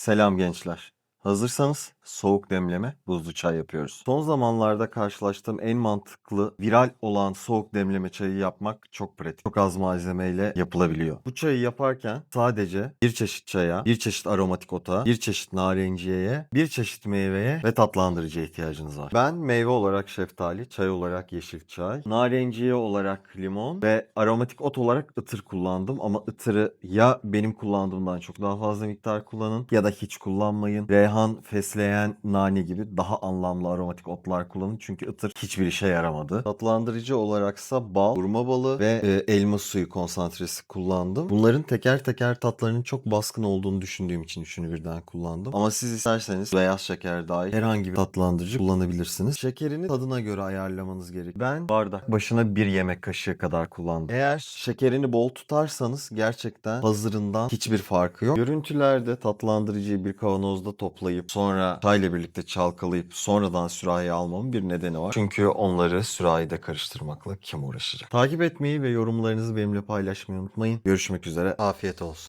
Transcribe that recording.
Selam gençler. Hazırsanız soğuk demleme buzlu çay yapıyoruz. Son zamanlarda karşılaştığım en mantıklı, viral olan soğuk demleme çayı yapmak çok pratik. Çok az malzemeyle yapılabiliyor. Bu çayı yaparken sadece bir çeşit çaya, bir çeşit aromatik ota, bir çeşit narenciyeye, bir çeşit meyveye ve tatlandırıcıya ihtiyacınız var. Ben meyve olarak şeftali, çay olarak yeşil çay, narenciye olarak limon ve aromatik ot olarak ıtır kullandım ama ıtırı ya benim kullandığımdan çok daha fazla miktar kullanın ya da hiç kullanmayın. Reyhan, fesleğen, nane gibi daha anlamlı aromatik otlar kullanın çünkü ıtır hiçbir işe yaramadı. Tatlandırıcı olaraksa bal, hurma balı ve e, elma suyu konsantresi kullandım. Bunların teker teker tatlarının çok baskın olduğunu düşündüğüm için üçünü birden kullandım. Ama siz isterseniz beyaz şeker dahil herhangi bir tatlandırıcı kullanabilirsiniz. Şekerini tadına göre ayarlamanız gerek. Ben bardak başına bir yemek kaşığı kadar kullandım. Eğer şekerini bol tutarsanız gerçekten hazırından hiçbir farkı yok. Görüntülerde tatlandırıcıyı bir kavanozda toplayıp sonra çayla birlikte çalkalayıp sonradan sürahiye almamın bir nedeni var. Çünkü onları sürahide karıştırmakla kim uğraşacak? Takip etmeyi ve yorumlarınızı benimle paylaşmayı unutmayın. Görüşmek üzere. Afiyet olsun.